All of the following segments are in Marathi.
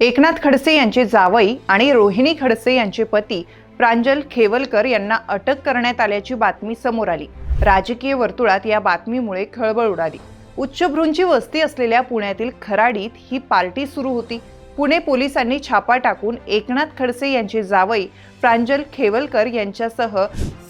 एकनाथ खडसे यांचे जावई आणि रोहिणी खडसे यांचे पती प्रांजल खेवलकर यांना अटक करण्यात आल्याची बातमी समोर आली. राजकीय वर्तुळात या बातमीमुळे खळबळ उडाली. उच्चभ्रूंची वस्ती असलेल्या पुण्यातील खराडीत ही पार्टी सुरू होती. पुणे पोलिसांनी छापा टाकून एकनाथ खडसे यांची जावई प्रांजल खेवलकर यांच्यासह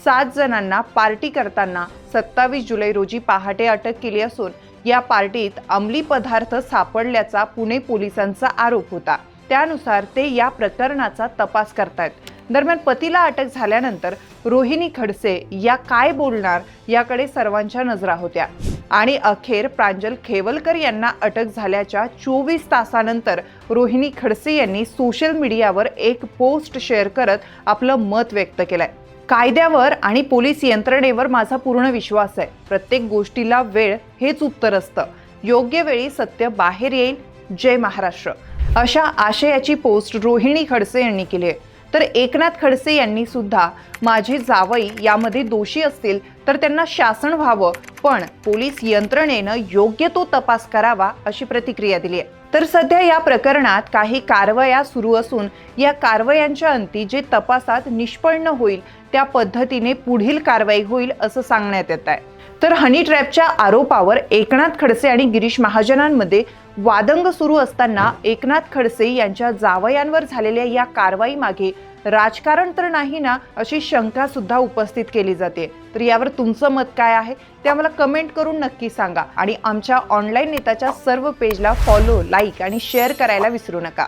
सात जणांना पार्टी करताना सत्तावीस जुलै रोजी पहाटे अटक केली असून या पार्टीत अंमली पदार्थ सापडल्याचा पुणे पोलिसांचा आरोप होता. त्यानुसार ते या प्रकरणाचा तपास करतायत. दरम्यान पतीला अटक झाल्यानंतर रोहिणी खडसे या काय बोलणार याकडे सर्वांच्या नजरा होत्या. आणि अखेर प्रांजल खेवलकर यांना अटक झाल्याच्या चोवीस तासानंतर रोहिणी खडसे यांनी सोशल मीडियावर एक पोस्ट शेअर करत आपलं मत व्यक्त केलंय. कायद्यावर आणि पोलीस यंत्रणेवर माझा पूर्ण विश्वास आहे. प्रत्येक गोष्टीला वेळ हेच उत्तर असतं. योग्य वेळी सत्य बाहेर येईल. जय महाराष्ट्र. अशा आशयाची पोस्ट रोहिणी खडसे यांनी केली आहे. तर एकनाथ खडसे यांनी सुद्धा माझे जावई यामध्ये दोषी असतील तर त्यांना शासन व्हावं पण पोलीस यंत्रणेनं योग्य तो तपास करावा अशी प्रतिक्रिया दिली आहे तर सध्या या प्रकरणात काही कारवाया सुरू असून या कारवायांच्या अंती जे तपासात निष्पन्न होईल त्या पद्धतीने पुढील कारवाई होईल असं सांगण्यात येत आहे. तर हनी ट्रॅपच्या आरोपावर एकनाथ खडसे आणि गिरीश महाजनांमध्ये वादंग सुरू असताना एकनाथ खडसे यांच्या जावयांवर झालेल्या या कारवाई मागे राजकारण तर नाही ना अशी शंका सुद्धा उपस्थित केली जाते. तर यावर तुमचं मत काय आहे? ते आम्हाला कमेंट करून नक्की सांगा. आणि आमच्या ऑनलाईन नेताच्या सर्व पेजला फॉलो लाईक आणि शेअर करायला विसरू नका.